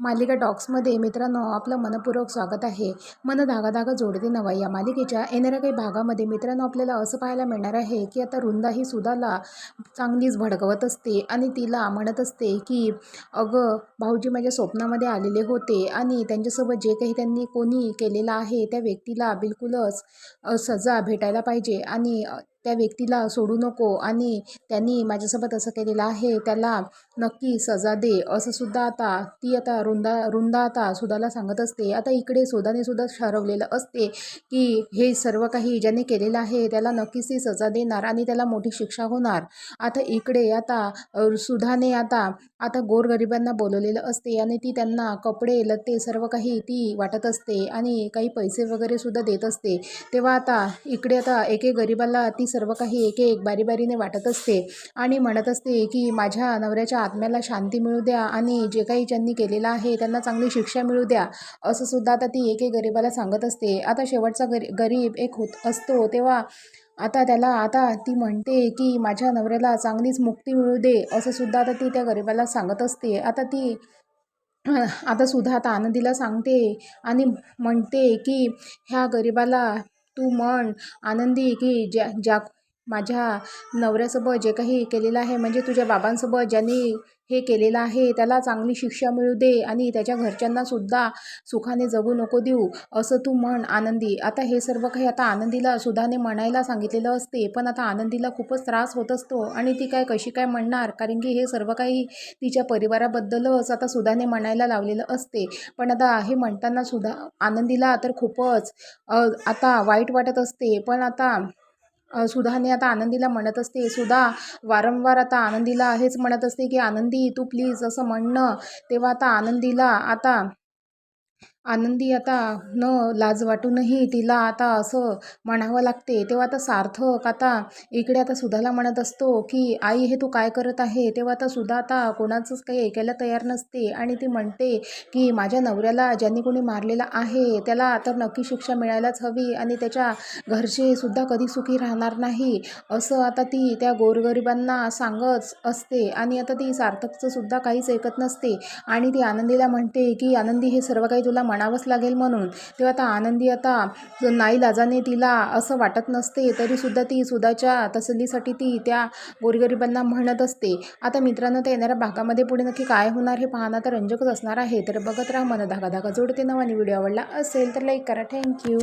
मालिका टॉक्समध्ये मित्रांनो आपलं मनपूर्वक स्वागत आहे. मन धागा धागा जोडते नवा. या मालिकेच्या येणाऱ्या काही भागामध्ये मित्रांनो आपल्याला असं पाहायला मिळणार आहे की आता रुंदा ही सुधाला चांगलीच भडकवत असते आणि तिला म्हणत असते की अगं भाऊजी माझ्या स्वप्नामध्ये आलेले होते आणि त्यांच्यासोबत जे काही त्यांनी कोणी केलेलं आहे त्या व्यक्तीला बिलकुलच सजा भेटायला पाहिजे आणि त्या व्यक्तीला सोडू नको आणि त्यांनी माझ्यासोबत असं केलेलं आहे त्याला नक्की सजा दे असं सुद्धा आता ती आता रुंदा रुंदा आता सुधाला सांगत असते. आता इकडे सुधाने सुद्धा ठरवलेलं असते की हे सर्व काही ज्याने केलेलं आहे त्याला नक्कीच ती सजा देणार आणि त्याला मोठी शिक्षा होणार. आता इकडे आता सुधाने आता आता गोरगरिबांना बोलवलेलं असते आणि ती त्यांना कपडे लत्ते सर्व काही ती वाटत असते आणि काही पैसे वगैरे सुद्धा देत असते. तेव्हा आता इकडे आता एके गरिबाला ती सर्व काही एके एक बारी बारीने वाटत असते आणि म्हणत असते की माझ्या नवऱ्याच्या आत्म्याला शांती मिळू द्या आणि जे काही ज्यांनी केलेलं आहे त्यांना चांगली शिक्षा मिळू द्या असं सुद्धा आता ती एक एक गरिबाला सांगत असते. आता शेवटचा गरी गरीब एक होत असतो तेव्हा आता त्याला आता ती म्हणते की माझ्या नवऱ्याला चांगलीच मुक्ती मिळू दे असं सुद्धा आता ती त्या गरिबाला सांगत असते. आता ती आता सुद्धा आता आनंदीला सांगते आणि म्हणते की ह्या गरिबाला तू म्हण आनंदी की ज्या ज्या माझ्या नवऱ्यासोबत जे काही केलेलं आहे म्हणजे तुझ्या बाबांसोबत ज्यांनी हे केलेलं आहे त्याला चांगली शिक्षा मिळू दे आणि त्याच्या घरच्यांनासुद्धा सुखाने जगू नको देऊ असं तू म्हण आनंदी. आता हे सर्व काही आता आनंदीला सुधाने म्हणायला सांगितलेलं असते पण आता आनंदीला खूपच त्रास होत असतो आणि ती काय कशी काय म्हणणार? कारण की हे सर्व काही तिच्या परिवाराबद्दलच आता सुधाने म्हणायला लावलेलं असते. पण आता हे म्हणताना सुद्धा आनंदीला तर खूपच आता वाईट वाटत असते. पण आता सुधाने आता आनंदीला म्हणत असते सुधा वारंवार आता आनंदीला हेच म्हणत असते की आनंदी तू प्लीज असं म्हणणं तेव्हा आता आनंदीला आता आनंदी आता न लाज वाटूनही तिला आता असं म्हणावं लागते. तेव्हा आता सार्थक आता इकडे आता सुधाला म्हणत असतो की आई हे तू काय करत आहे? तेव्हा आता सुधा आता कोणाचंच काही ऐकायला तयार नसते आणि ती म्हणते की माझ्या नवऱ्याला ज्यांनी कोणी मारलेला आहे त्याला तर नक्की शिक्षा मिळायलाच हवी आणि त्याच्या घरचे सुद्धा कधी सुखी राहणार नाही. असं आता ती त्या गोरगरिबांना सांगत असते आणि आता ती सार्थकचं सुद्धा काहीच ऐकत नसते आणि ती आनंदीला म्हणते की आनंदी हे सर्व काही तुला म्हणावंच लागेल म्हणून. तेव्हा आता आनंदी आता नाईलाजाने तिला असं वाटत नसते तरीसुद्धा ती सुधाच्या तसल्लीसाठी ती त्या गोरगरिबांना म्हणत असते. आता मित्रांनो त्या येणाऱ्या भागामध्ये पुढे नक्की काय होणार हे पाहणं तर रंजकच असणार आहे. तर बघत राहा मन धागा धागा जोडते नवानी व्हिडिओ आवडला असेल तर लाईक करा. थँक्यू